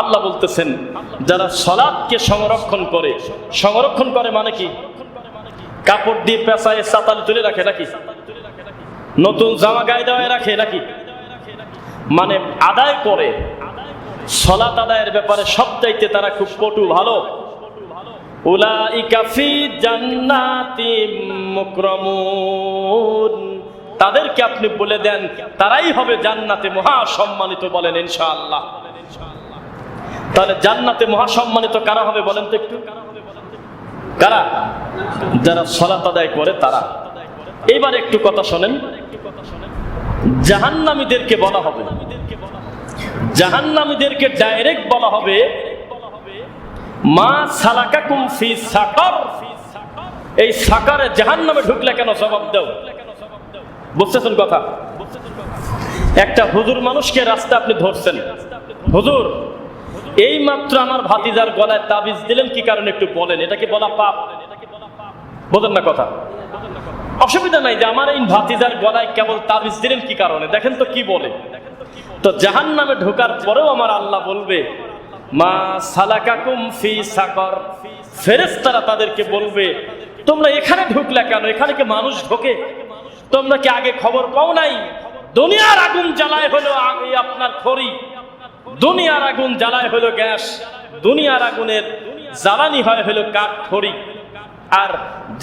আল্লাহ বলতেছেন, যারা সলাদকে সংরক্ষণ করে সংরক্ষণ করে মানে কি? কাপড় দিয়ে পেঁচায় সাতাল তুলে রাখে নাকি? নতুন জামা গায়ে দেওয়ায় রাখে নাকি? মানে আদায় করে, সলাত আদায়ের ব্যাপারে সব চাইতে তারা খুব কটু, ভালো? তাদেরকে আপনি বলে দেন, তারাই হবে জান্নাতে মহা সম্মানিত বলেন ইনশাআল্লাহ। তাহলে জান্নাতে মহা সম্মানিত কারা হবে বলেন তো একটু? কারা? যারা সলাত আদায় করে তারা। এবার একটু কথা শোনেন। জাহান্নামীদেরকে বলা হবে। জাহান্নামীদেরকে ডাইরেক্ট বলা হবে, মা সালাকাকুম ফি সাকার। এই সাকারে জাহান্নামে ঢুকলে কেন জবাব দাও? বুঝতেছেন কথা? একটা হুজুর মানুষকে রাস্তা আপনি ধরছেন। হুজুর এই মাত্র আমার ভাতিজার গলায় তাবিজ দিলেন, কি কারণে একটু বলেন? এটা কি বলা পাপ? বোঝেন না কথা। অসুবিধা নাই যে আমার এই ভাতিজার গলায় কেবল তাবিজ দিলেন, কি কারণে? দেখেন তো কি বলে। তো জাহান নামে ঢোকার পরেও আমার আল্লাহ বলবে, মা সালাকাকুম ফি সাকর। ফেরেশতারা তাদেরকে বলবে, তোমরা এখানে ঢুকলে কেন? এখানে কি মানুষ ঢোকে? তোমরা কি আগে খবর পাও নাই? দুনিয়ার আগুন জ্বালায় হলো আগে আপনার খড়ি। দুনিয়ার আগুন জ্বালায় হলো গ্যাস, দুনিয়ার আগুনের জ্বালানি হয় হলো কাঠ খড়ি। আর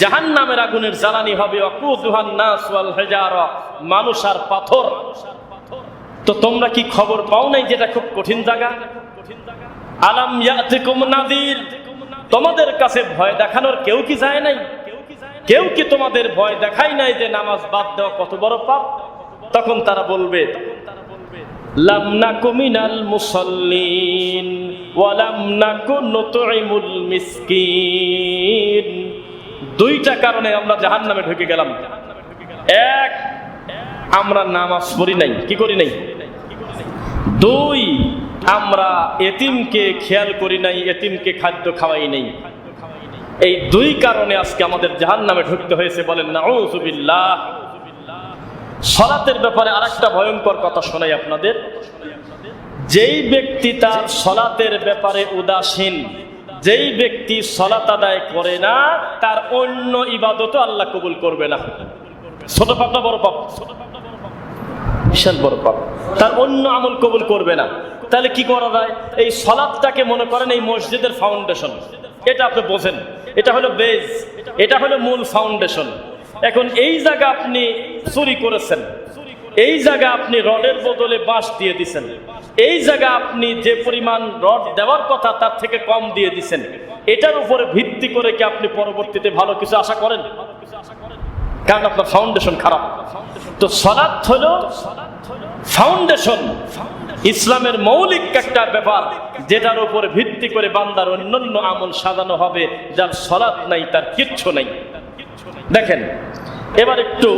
জাহান নামের আগুনের জ্বালানি হবে মানুষ আর পাথর। তো তোমরা কি খবর পাও নাই যেটা খুব কঠিন জায়গা? আলাম নাদির, তোমাদের কাছে ভয় দেখানোর কেউ কি যায় নাই? কেউ কি তোমাদের ভয় দেখাই নাই যে নামাজ বাদ দেওয়া কত বড় পাপ? তখন তারা বলবে লাম নাকু মিনাল মুসাল্লিন ওয়ালাম নাকু মিসকিন। দুইটা কারণে আমরা জাহান্নামে ঢুকে গেলাম। এক, আমরা নামাজ পড়ি নাই। কি করি নাই? দুই, আমরা এতিমকে খেয়াল করি নাই, এতিমকে খাদ্য খাওয়াই নাই। এই দুই কারণে আজকে আমাদের জাহান নামে ঢুকতে হয়েছে বলেন না সলাতের ব্যাপারে আরেকটা ভয়ঙ্কর কথা শোনাই আপনাদের। যেই ব্যক্তি তার সলাতের ব্যাপারে উদাসীন, যেই ব্যক্তি সলাত আদায় করে না, তার অন্য ইবাদত আল্লাহ কবুল করবে না। ছোট পাপ না, বড় পাপ? বিশাল বড় পাপ। তার অন্য আমল কবুল করবে না। তাহলে কি করা যায়? এই সলাদটাকে মনে করেন এই মসজিদের ফাউন্ডেশন এটা আপনি বোঝেন। এটা হলো বেজ এটা হলো মূল ফাউন্ডেশন এখন এই জায়গা আপনি চুরি করেছেন। এই জায়গা আপনি রডের বদলে বাঁশ দিয়ে দিছেন। এই জায়গা আপনি যে পরিমাণ রড দেওয়ার কথা তার থেকে কম দিয়ে দিছেন। এটার উপরে ভিত্তি করে কি আপনি পরবর্তীতে ভালো কিছু আশা করেন? কারণ আপনার ফাউন্ডেশন খারাপ। তো সলাৎ হলো ফাউন্ডেশন ইসলামের মৌলিক একটা ব্যাপার, যেটার উপরে ভিত্তি করে বান্দার অন্যান্য আমল সাজানো হবে, যার সলাৎ নাই, তার কিচ্ছু নাই। দেখেন, এবার একটু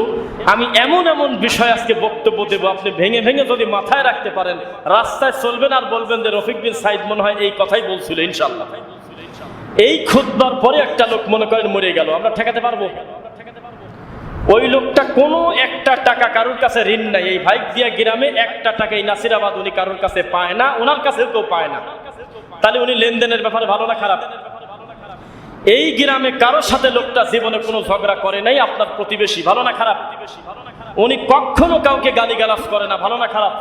আমি এমন এমন বিষয় আজকে বক্তব্য দেবো, আপনি ভেঙে ভেঙে যদি মাথায় রাখতে পারেন, রাস্তায় চলবেন আর বলবেন যে রফিক বিন সাইদ মনে হয় এই কথাই বলছিল ইনশাল্লাহ এই খুদবার পরে একটা লোক মনে করেন মরে গেল, আমরা ঠেকাতে পারব? ওই লোকটা কোনো একটা টাকা কারোর কাছে ঋণ নাই, এই ভাইক দিয়া গ্রামে একটা টাকা এই নাসিরাবাদ উনি কারোর কাছে পায় না ওনার কাছে কেউ পায় না। তাহলে উনি লেনদেনের ব্যাপারে ভালো না খারাপ? এই গ্রামে কারোর সাথে লোকটা জীবনে কোনো ঝগড়া করে নাই, আপনার প্রতিবেশী, ভালো না খারাপ? উনি কখনো কাউকে গালিগালাজ করে না, ভালো না খারাপ?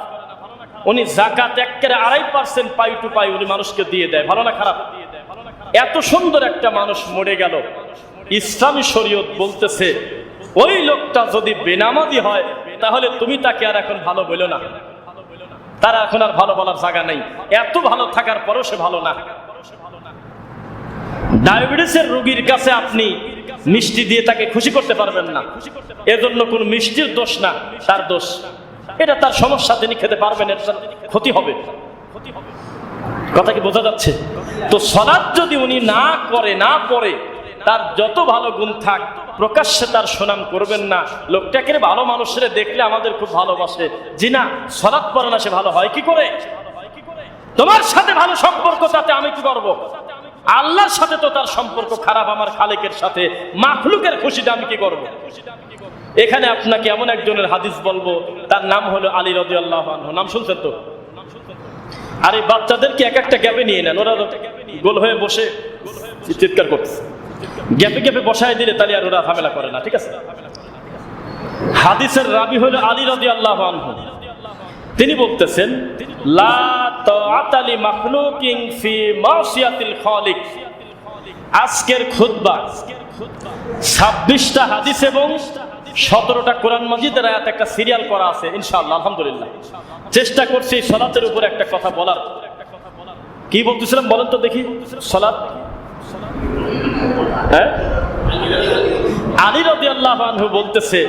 উনি জাকাত একেবারে আড়াই পার্সেন্ট পাই টু পাই উনি মানুষকে দিয়ে দেয়, ভালো না খারাপ? এত সুন্দর একটা মানুষ মরে গেল। ইসলামী শরীয়ত বলতেছে, ওই লোকটা যদি বেনামাদি হয়, তাহলে তুমি তাকে আর এখন ভালো বলো না। তারা এখন আর ভালো বলার জায়গা নেই। এত ভালো থাকার পরও সে ভালো না। ডায়াবেটিসের রোগীর কাছে আপনি মিষ্টি দিয়ে তাকে খুশি করতে পারবেন না। এজন্য কোন মিষ্টির দোষ না, তার দোষ। এটা তার সমস্যা, তিনি খেতে পারবেন, এর ক্ষতি হবে। কথা কি বোঝা যাচ্ছে? তো সলাদ যদি উনি না করে, না পড়ে, তার যত ভালো গুণ থাক, প্রকাশ্যে তার সুনাম করবেন না। লোকটাকে ভালো মানুষের দেখলে আমাদের খুব ভালোবাসে। জি না সলাদ পড়ে না, সে ভালো হয় কি করে? তোমার সাথে ভালো সম্পর্ক, তাতে আমি কি করব? আল্লাহর সাথে তো তার সম্পর্ক খারাপ, আমার খালেকের সাথে। মাখলুকের খুশিতে আমি কি করব? এখানে আপনাকে এমন একজনের হাদিস বলব, তার নাম হলো আলী রদি আল্লাহ নাম শুনছেন তো? আর এই বাচ্চাদেরকে এক একটা গ্যাপে নিয়ে নেন, ওরা গোল হয়ে বসে চিৎকার করতেছে। গ্যাপে গ্যাপে বসায় দিলে তাহলে আর ওরা ঝামেলা করে না, ঠিক আছে? হাদিসের রাবি হলো আলী রাজি আল্লাহ আনহু। তিনি বলতেছেন আজকের খুতবা, ছাব্বিশটা হাদিস এবং সতেরোটা কোরআন মজিদের আয়াত একটা সিরিয়াল করা আছে, ইনশাআল্লাহ, আলহামদুলিল্লাহ। চেষ্টা করছি সলাতের উপর একটা কথা বলার। কি বলতেছিলাম বলেন তো দেখি, সলাত? হ্যাঁ? আলী রদি আল্লাহ বলতেছে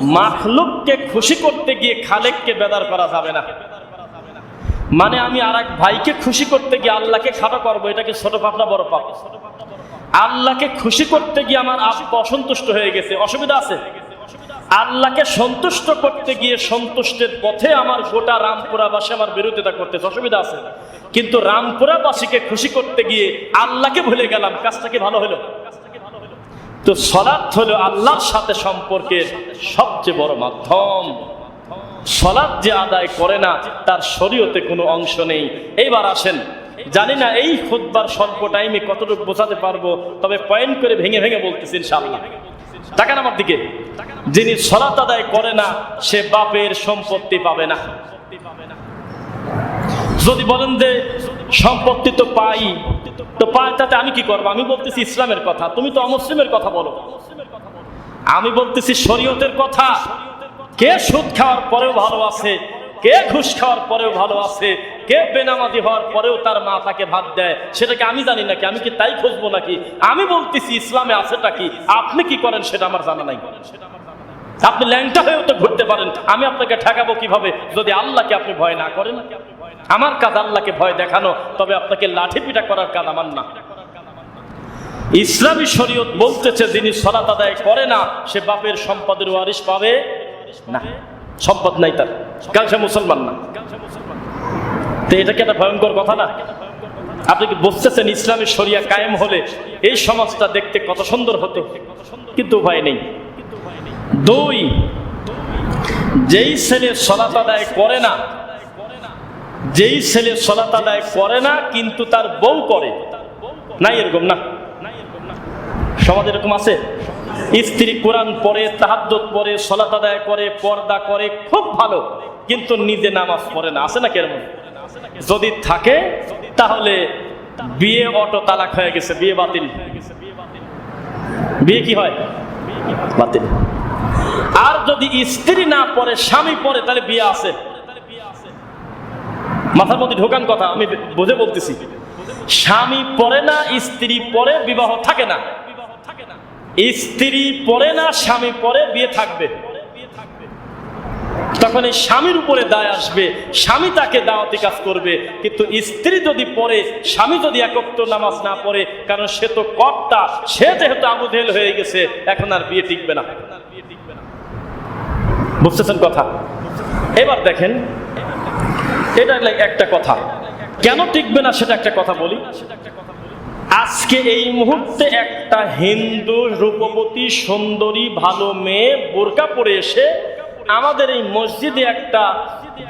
মাখলুককে খুশি করতে গিয়ে খালেককে বেদার করা যাবে না। মানে আমি আর এক ভাইকে খুশি করতে গিয়ে আল্লাহকে খাটো করব এটাকে ছোট পাপ না বড় পাপ? আল্লাহকে খুশি করতে গিয়ে আমার আব্বা অসন্তুষ্ট হয়ে গেছে, অসুবিধা আছে? আল্লাহকে সন্তুষ্ট করতে গিয়ে সন্তুষ্টের পথে আমার গোটা রামপুরাবাসী আমার বিরোধিতা করতেছে, অসুবিধা আছে? কিন্তু রামপুরাবাসীকে খুশি করতে গিয়ে আল্লাহকে ভুলে গেলাম, কাজটা কি ভালো হলো? তো সলাৎ হলো আল্লাহর সাথে সম্পর্কের সবচেয়ে বড় মাধ্যম। সলাৎ যে আদায় করে না, তার শরীয়তে কোনো অংশ নেই। এইবার আসেন, জানি না এই খুদ্বার স্বল্প টাইমে কতটুকু বোঝাতে পারব, তবে পয়েন্ট করে ভেঙে ভেঙে বলতেছি ইনশাআল্লাহ। টাকান আমার দিকে, যিনি সলাৎ আদায় করে না, সে বাপের সম্পত্তি পাবে না। যদি বলেন যে সম্পত্তি তো পাই তো তাতে আমি কি করব? আমি বলতেছি ইসলামের কথা। তুমি তো অমুসলিমের কথা বলো। আমি বলতেছি শরীয়তের কথা। কে সুদ খাওয়ার পরেও ভালো আছে? কে ঘুষ খাওয়ার পরেও ভালো আছে? কে বেনামাজি হওয়ার পরেও তার মা তাকে ভাত দেয়? সেটাকে আমি জানি নাকি? আমি কি তাই খুঁজবো নাকি? আমি বলতেছি ইসলামে আছেটা কি? আপনি কি করেন সেটা আমার জানা নাই। আপনি ল্যাংটা হয়েও তো ঘুরতে পারেন। আমি আপনাকে ঠেকাবো কীভাবে? যদি আল্লাহকে আপনি ভয় না করেন, আমার কাজ আল্লাহকে ভয় দেখানো, তবে আপনাকে লাঠি পিটা করার কাজ আমার না। ইসলামী শরীয়ত বলতেছে, যিনি সলাত আদায় করে না, সে বাপের সম্পদের ওয়ারিশ পাবে না। সম্পদ নাই তার। কারণ সে মুসলমান না। তো এটা কি একটা ভয়ঙ্কর কথা না? আপনি কি বুঝতেছেন ইসলামী শরিয়া কায়েম হলে এই সমাজটা দেখতে কত সুন্দর হতো? কিন্তু উপায় নেই। দুই, যেই ছেলে সলাত আদায় করে না, যেই ছেলে সলাত আদায় করে না, কিন্তু তার বউ করে, নাই এরকম না? সমাজ এরকম আছে? স্ত্রী কোরআন পড়ে তাহাদ্দত পড়ে, সলাত আদায় করে, পর্দা করে, খুব ভালো, কিন্তু নিজে নামাজ পড়ে না, আছে না কেরম যদি থাকে, তাহলে বিয়ে অটো তালাক হয়ে গেছে, বিয়ে বাতিল। বিয়ে কি হয়? বাতিল। আর যদি স্ত্রী না পরে স্বামী পরে তাহলে বিয়ে আছে। মাথার মধ্যে ঢোকান কথা, আমি বুঝে বলতেছি। স্বামী পরে না, স্ত্রী পরে বিবাহ থাকে না। স্ত্রী পরে না, স্বামী পরে বিয়ে থাকবে। তখন এই স্বামীর উপরে দায় আসবে। স্বামী তাকে দাওয়াতি কাজ করবে। কিন্তু স্ত্রী যদি পড়ে, স্বামী যদি একত্র নামাজ না পড়ে, কারণ সে তো কর্তা, সে যেহেতু আবুধেল হয়ে গেছে, এখন আর বিয়ে টিকবে না। বুঝতেছেন কথা? এবার দেখেন, এটা একটা কথা। কেন টিকবে না সেটা একটা কথা বলি। আজকে এই মুহূর্তে একটা হিন্দু রূপবতী সুন্দরী ভালো মেয়ে বোরকা পরে এসে আমাদের এই মসজিদে একটা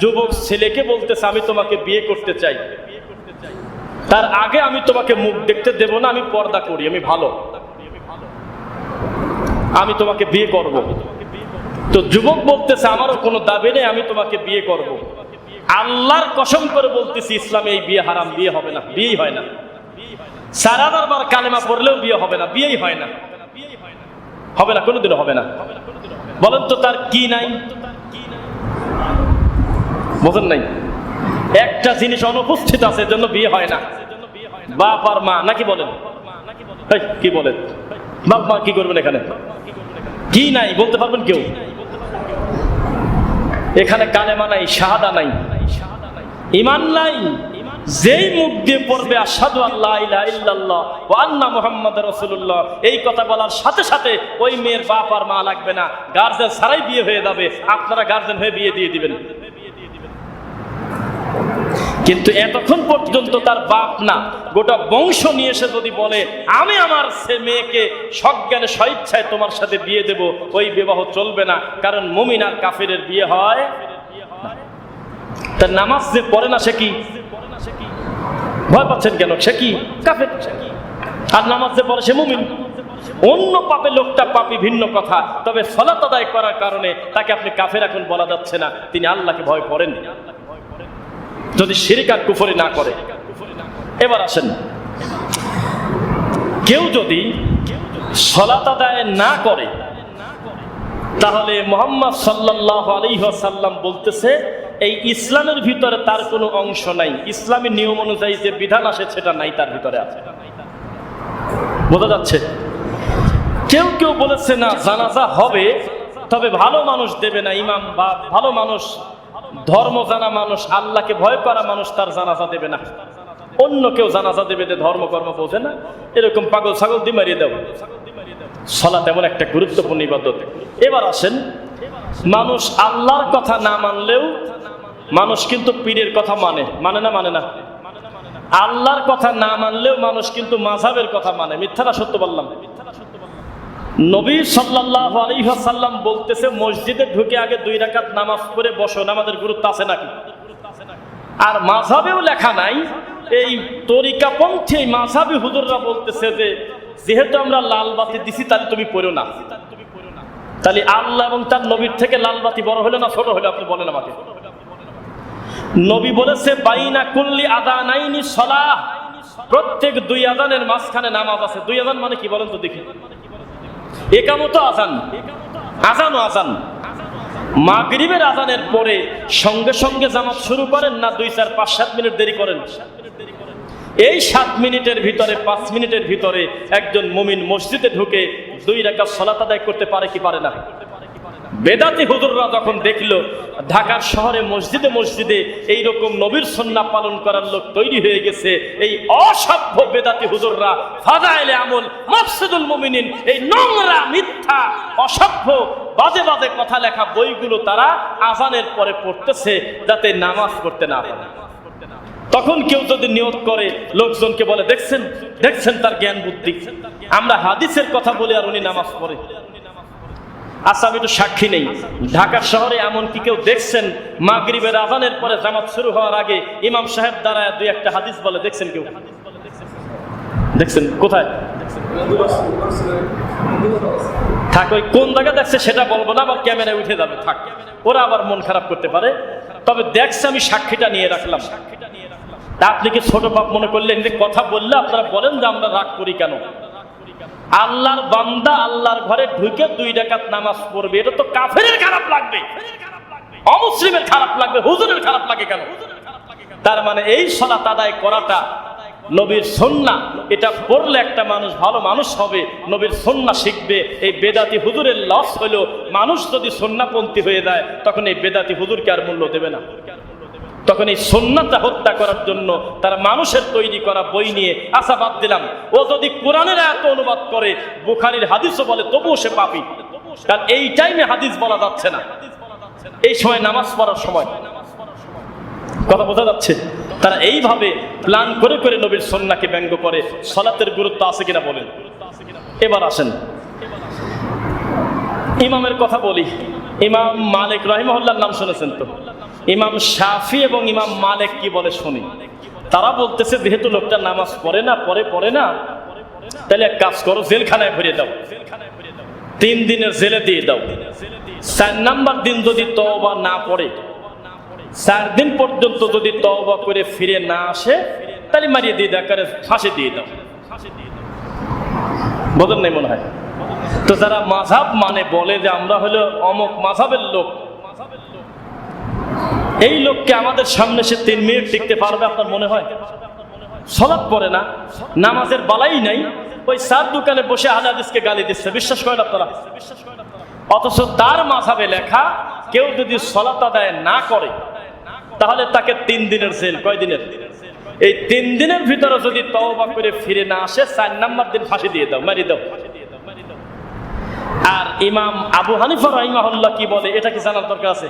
যুবক ছেলেকে বলতেছে, আমি তোমাকে বিয়ে করতে চাই। তার আগে আমি তোমাকে মুখ দেখতে দেব না, আমি পর্দা করি, আমি ভালো। আমি তোমাকে বিয়ে করব। তো যুবক বলতেছে, আমারও কোনো দাবি নেই, আমি তোমাকে বিয়ে করব। আল্লাহর কসম করে বলতেছি, ইসলামে এই বিয়ে হারাম, বিয়ে হবে না, বিয়েই হয় না। সারাবার বার কালেমা পড়লেও বিয়ে হবে না, বিয়েই হয় না। হবে না, কোনোদিনও হবে না। বলেন তো তার কি নাই? বোঝেন নাই? একটা জিনিস অনুপস্থিত আছে জন্য বিয়ে হয় না। বাপ আর মা, নাকি বলেন? কি বলেন? বাপ মা কি করবেন এখানে? কি নাই, বলতে পারবেন কেউ? এখানে কালেমা নাই, শাহাদা নাই। ইমান নাই? যেই মুখ দিয়ে পড়বে আসাদু আল্লাহ ইল্লাল্লাহ ও আন্না মুহাম্মদ রাসূলুল্লাহ, এই কথা বলার সাথে সাথে ওই মেয়ের বাপ আর মা লাগবে না। গার্জেন ছাড়াই বিয়ে হয়ে যাবে। আপনারা গার্জেন হয়ে বিয়ে দিয়ে দিবেন। কিন্তু এতক্ষণ পর্যন্ত তার বাপ না, গোটা বংশ নিয়ে এসে যদি বলে, আমি আমার সে মেয়েকে সজ্ঞানে স্বইচ্ছায় তোমার সাথে বিয়ে দেব, ওই বিবাহ চলবে না, কারণ মুমিন আর কাফেরের বিয়ে হয় না। তা নামাজ যে পড়ে না সে কি? ভয় পাচ্ছেন কেন? সে কি? কাফের? আর নামাজ যে পড়ে সে মুমিন। অন্য পাপে লোকটা পাপি ভিন্ন কথা। তবে সলাত আদায় করার কারণে তাকে আপনি কাফের এখন বলা যাচ্ছে না। তিনি আল্লাহকে ভয় করেন। যদি শিরিকার কুফরি না করে। এবার আসেন। কেউ যদি সলাত আদায় না করে, তাহলে মোহাম্মদ সাল্লাহ আলিহাসাল্লাম বলতেছে এই ইসলামের ভিতরে তার কোনো অংশ নাই। ইসলামী নিয়ম অনুযায়ী যে বিধান আসে, সেটা নাই, তার ভিতরে আছে। বোঝা যাচ্ছে? কেউ কেউ বলেছে, না, জানাজা হবে, তবে ভালো মানুষ দেবে না, ইমাম বা ভালো মানুষ, ধর্ম জানা মানুষ, আল্লাহকে ভয় করা মানুষ, তার জানাজা দেবে না। অন্য কেউ জানাজা দেবে যে ধর্ম, কর্ম বোঝে না। এরকম পাগল ছাগল দি মারিয়ে দাও। সলা তেমন একটা গুরুত্বপূর্ণ ইবাদত। এবার আসেন মানুষ আল্লাহর কথা না মানলেও মানুষ কিন্তু পীরের কথা মানে। মানে না মানে না? আল্লাহর কথা না মানলেও মানুষ কিন্তু মাঝাবের কথা মানে। মিথ্যাটা সত্য বললাম। নবী সাল্লাহ আলহাসাল্লাম বলতেছে, মসজিদে ঢুকে আগে দুই রাকাত নামাজ পড়ে বসো, নামাজের গুরুত্ব আছে নাকি? আর মাঝাবেও লেখা নাই, এই তরিকাপন্থী মাঝাবি হুজুররা বলতেছে যে, যেহেতু আমরা লাল বাতি দিছি, তাহলে তুমি পড়ো না। তাহলে আল্লাহ এবং তার নবীর থেকে লাল বাতি বড় হলো না ছোট হলো? আপনি বলেন আমাকে। নবী বলেছে, বাইনা কুল্লি আদা নাইনি সলাহ। প্রত্যেক দুই আদানের মাঝখানে নামাজ আছে। দুই আদান মানে কি বলেন তো দেখি। একামত আজান। আজান আজান। মাগরিবের আজানের পরে সঙ্গে সঙ্গে জামাত শুরু করেন না দুই, চার, পাঁচ, সাত মিনিট দেরি করেন? এই সাত মিনিটের ভিতরে, পাঁচ মিনিটের ভিতরে একজন মুমিন মসজিদে ঢুকে দুই রেখা সলাত আদায় করতে পারে কি পারে না? বেদাতি হুজুররা যখন দেখল, ঢাকার শহরে মসজিদে মসজিদে এই রকম নবীর সন্না পালন করার লোক তৈরি হয়ে গেছে, এই অসভ্য বেদাতি হুজুররা ফাদাইলে আমল, মাফসুদুল মুমিনিন, এই নোংরা, মিথ্যা, অসভ্য, বাজে বাজে কথা লেখা বইগুলো তারা আজানের পরে পড়তেছে যাতে নামাজ পড়তে না পারে। তখন কেউ যদি নিয়োগ করে, লোকজনকে বলে, দেখছেন দেখছেন তার জ্ঞান বুদ্ধি। আমরা হাদিসের কথা বলে আর উনি নামাজ পড়ে। আচ্ছা আমি তো সাক্ষী নেই। ঢাকার শহরে এমন কি কেউ দেখছেন? মাগরিবের আজানের পরে জামাত শুরু হওয়ার আগে ইমাম সাহেব দাঁড়ায় দুই একটা হাদিস বলে, দেখছেন কেউ? দেখছেন, কোথায়? থাক, ওই কোন জায়গা দেখছে সেটা বলব না, আবার ক্যামেরায় উঠে যাবে, থাক। ওরা আবার মন খারাপ করতে পারে। তবে দেখছে আমি সাক্ষীটা নিয়ে রাখলাম। তা আপনি কি ছোট বাপ মনে করলেন যে কথা বললে আপনারা বলেন যে আমরা রাগ করি কেন? আল্লাহর বান্দা আল্লাহর ঘরে ঢুকে দুই ডাকাত নামাজ পড়বে, এটা তো কাফেরের খারাপ লাগবে। অমুসলিমের খারাপ লাগবে, হুজুরের খারাপ লাগে কেন? তার মানে এই সলাত আদায় করাটা নবীর সন্না এটা পড়লে একটা মানুষ ভালো মানুষ হবে, নবীর সন্না শিখবে। এই বেদাতি হুজুরের লস হলো, মানুষ যদি সন্নাপন্থী হয়ে যায়, তখন এই বেদাতি হুজুরকে আর মূল্য দেবে না। তখন এই সন্ন্যতা হত্যা করার জন্য তারা মানুষের তৈরি করা বই নিয়ে আশা বাদ দিলাম। ও যদি কোরআনের এত অনুবাদ করে, বুখারির হাদিসও বলে, তবুও সে পাপি। কারণ এই টাইমে হাদিস বলা যাচ্ছে না। এই সময় নামাজ পড়ার সময়। কথা বোঝা যাচ্ছে? তারা এইভাবে প্ল্যান করে করে নবীর সন্নাকে ব্যঙ্গ করে, সলাতের গুরুত্ব আছে কিনা বলেন। এবার আসেন। ইমামের কথা বলি। ইমাম মালিক রহিমহল্লার নাম শুনেছেন তো? ইমাম শাফি এবং ইমাম মালিক কি বলে শুনি? তারা বলতেছে, যেহেতু লোকটা নামাজ পড়ে না পরে পড়ে না, তাহলে এক কাজ করো, জেলখানায় ভরে দাও। তিন দিনের জেলে দিয়ে দাও। চার নাম্বার দিন যদি তওবা না পড়ে, চার দিন পর্যন্ত যদি তওবা করে ফিরে না আসে, তাহলে মারিয়ে দিয়ে দাও, একেবারে ফাঁসি দিয়ে দাও। বোঝেন নাই মনে হয়? তো যারা মাঝাব মানে বলে যে আমরা হলো অমক মাঝাবের লোক এই লোককে আমাদের সামনে সে তিন মিনিট টিকতে পারবে, আপনার মনে হয়? সলাপ পড়ে না? নামাজের বালাই নাই। ওই সার দোকানে বসে আলাদিসকে গালি দিচ্ছে। বিশ্বাস করেন আপনারা? অথচ তার মাঝাবে লেখা, কেউ যদি সলাত আদায় না করে, তাহলে তাকে তিন দিনের জেল। কয় দিনের? এই তিন দিনের ভিতরে যদি তওবা করে ফিরে না আসে, চার নাম্বার দিন ফাঁসি দিয়ে দাও, মারি দাও। আর ইমাম আবু হানিফা রহিমাহুল্লাহ কি বলে? এটা কি জানার দরকার আছে?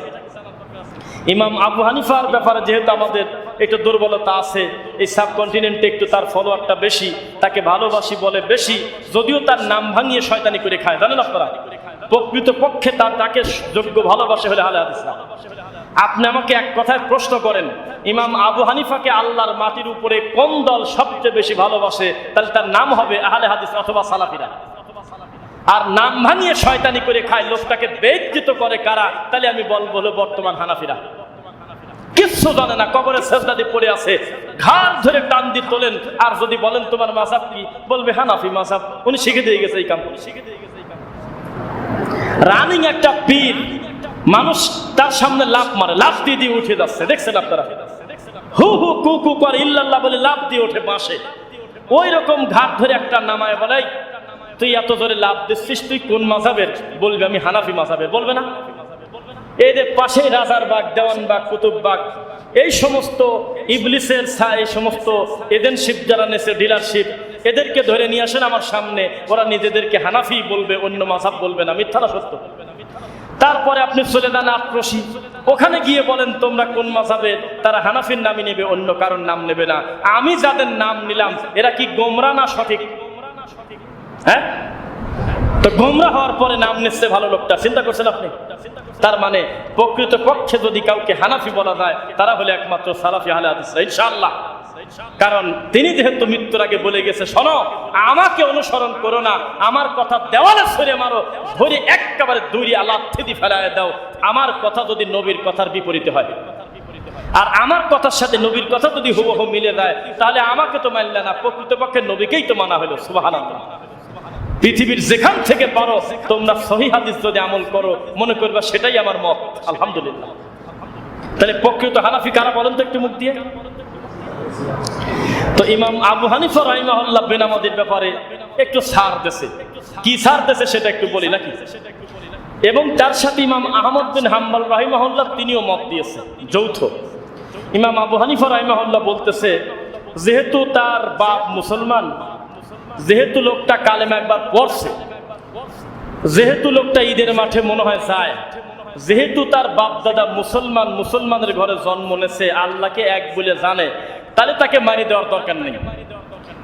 ইমাম আবু হানিফার ব্যাপারে যেহেতু আমাদের একটু দুর্বলতা আছে, এই সাবকন্টিনেন্টে একটু তার ফলোয়ারটা বেশি, তাকে ভালোবাসি বলে বেশি, যদিও তার নাম ভাঙিয়ে শয়তানি করে খায়, জানেন আপনারা? প্রকৃত পক্ষে তার তাকে যোগ্য ভালোবাসে হলে হালে হাদিস আপনি আমাকে এক কথায় প্রশ্ন করেন, ইমাম আবু হানিফাকে আল্লাহর মাটির উপরে কোন দল সবচেয়ে বেশি ভালোবাসে, তাহলে তার নাম হবে আহলে হাদিস অথবা সালাফিরা? আর নাম ভাঙিয়ে শয়তানি করে খায়, লোকটাকে বেজ্জিত করে কারা? তাহলে আমি বলব হলো বর্তমান হানাফিরা। কিচ্ছু জানে না কবরের সেজদাদি পড়ে আছে। ঘাড় ধরে টান দিয়ে তোলেন, আর যদি বলেন তোমার মাসাব কি? বলবে, হানাফি মাসাব উনি শিখে দিয়ে গেছে এই কাম। শিখে দিয়ে গেছে এই কাম রানিং একটা পীর, মানুষ তার সামনে লাভ মারে লাভ দিয়ে দিয়ে উঠে যাচ্ছে। দেখছেন আপনারা? হু হু, কু কু, করে ইল্লাল্লাহ বলে লাভ দিয়ে ওঠে বাসে ওই রকম ঘাট ধরে একটা নামায় বলে তুই এত জোরে লাভ দিচ্ছিস, তুই কোন মাঝাবের? বলবি আমি হানাফি মাঝাবের, বলবে না? এই যে পাশে রাজার বাগ, দেওয়ান বাগ, কুতুব বাগ, এই সমস্ত ইবলিসের এই সমস্ত এজেন্টশিপ যারা নেছে, ডিলারশিপ, এদেরকে ধরে নিয়ে আসেন আমার সামনে। ওরা নিজেদেরকে হানাফি বলবে, অন্য মাঝাব বলবে না, মিথ্যা না, সত্য। তারপরে আপনি চলে যান আক্রোশী ওখানে গিয়ে বলেন, তোমরা কোন মাঝাবে? তারা হানাফির নামই নেবে, অন্য কারোর নাম নেবে না। আমি যাদের নাম নিলাম, এরা কি গোমরা না সঠিক? হ্যাঁ? তো গোমরা হওয়ার পরে নাম নিচ্ছে ভালো লোকটা, চিন্তা করছেন আপনি? তার মানে প্রকৃত পক্ষে যদি কাউকে হানাফি বলা যায়, তারা হলে একমাত্র সালাফি আহলে হাদিস, ইনশাআল্লাহ। কারণ তিনি যেহেতু মৃত্যুর আগে বলে গেছে, শোনো, আমাকে অনুসরণ করো না, আমার কথা দেওয়ালে সরে মারো, ধরে একেবারে দূরে আল্লাহ থেদি ফেলায় দাও, আমার কথা যদি নবীর কথার বিপরীতে হয়। আর আমার কথার সাথে নবীর কথা যদি হুবহু মিলে যায়, তাহলে আমাকে তো মানলে না, প্রকৃতপক্ষে নবীকেই তো মানা হলো, সুবহানাল্লাহ। পৃথিবীর যেখান থেকে পারো, তোমরা সহি হাদিস যদি আমল করো, মনে করবা সেটাই আমার মত। আলহামদুলিল্লাহ। তাহলে প্রকৃত হানাফি কারা বলেন তো একটু মুখ দিয়ে? তো ইমাম আবু হানিফা রাহিমাহুল্লাহ বেনামাদির ব্যাপারে একটু ছাড় দেছে। কি সার দেশে সেটা একটু বলি নাকি? এবং তার সাথে ইমাম আহমদ বিন হাম্বাল রাহিমাহুল্লাহ তিনিও মত দিয়েছে যৌথ। ইমাম আবু হানিফা রাহিমাহুল্লাহ বলতেছে, যেহেতু তার বাপ মুসলমান যেহেতু লোকটা কালেমা একবার পড়ছে, যেহেতু লোকটা ঈদের মাঠে মনে হয় যায়, যেহেতু তার বাপ দাদা মুসলমান মুসলমানের ঘরে জন্ম নেছে আল্লাহকে এক বলে জানে, তাহলে তাকে মারি দেওয়ার দরকার নেই।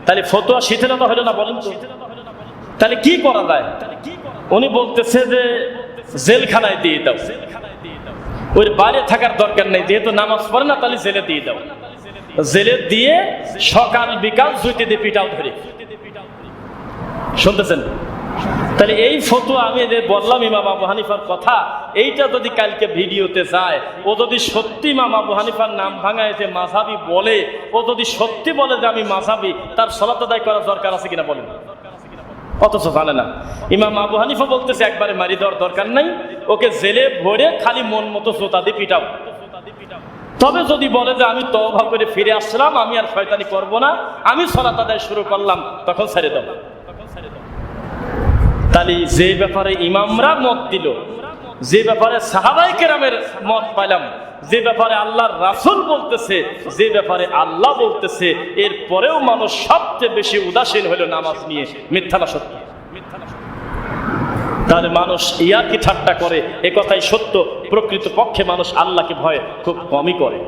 তাহলে ফতোয়া শিথিলতা হলো না বলেন তো? তাহলে কি করা যায়? উনি বলতেছে যে জেলখানায় দিয়ে দাও। ওই বাইরে থাকার দরকার নেই, যেহেতু নামাজ পড়ে না, তাহলে জেলে দিয়ে দাও। জেলে দিয়ে সকাল বিকাল জুইতে দিয়ে পিটাও ধরে শুনতেছেন? তাহলে এই ফটো আমি বললাম ইমাম আবু হানিফার কথা, এইটা যদি কালকে ভিডিওতে যায়, ও যদি সত্যি ইমাম আবু হানিফার নাম ভাঙায় যে মাঝাবি বলে, ও যদি সত্যি বলে যে আমি মাঝাবি, তার সলাত আদায় করার দরকার আছে কিনা বলেন? অথচ জানে না। ইমাম আবু হানিফা বলতেছে, একবারে মারি দেওয়ার দরকার নাই, ওকে জেলে ভরে খালি মন মতো জোতা দিয়ে পিটাও। তবে যদি বলে যে আমি তবা করে ফিরে আসলাম, আমি আর শয়তানি করব না, আমি সলাত আদায় শুরু করলাম, তখন ছেড়ে দেবো তাহলে যে ব্যাপারে ইমামরা মত দিল, যে ব্যাপারে সাহাবাই কেরামের মত পাইলাম, যে ব্যাপারে আল্লাহর রাসুল বলতেছে, যে ব্যাপারে আল্লাহ বলতেছে এর পরেও মানুষ সবচেয়ে বেশি উদাসীন হলো নামাজ নিয়ে। মিথ্যা না সত্য? তাহলে মানুষ ইয়ার কি ঠাট্টা করে? এ কথাই সত্য। প্রকৃত পক্ষে মানুষ আল্লাহকে ভয় খুব কমই করে।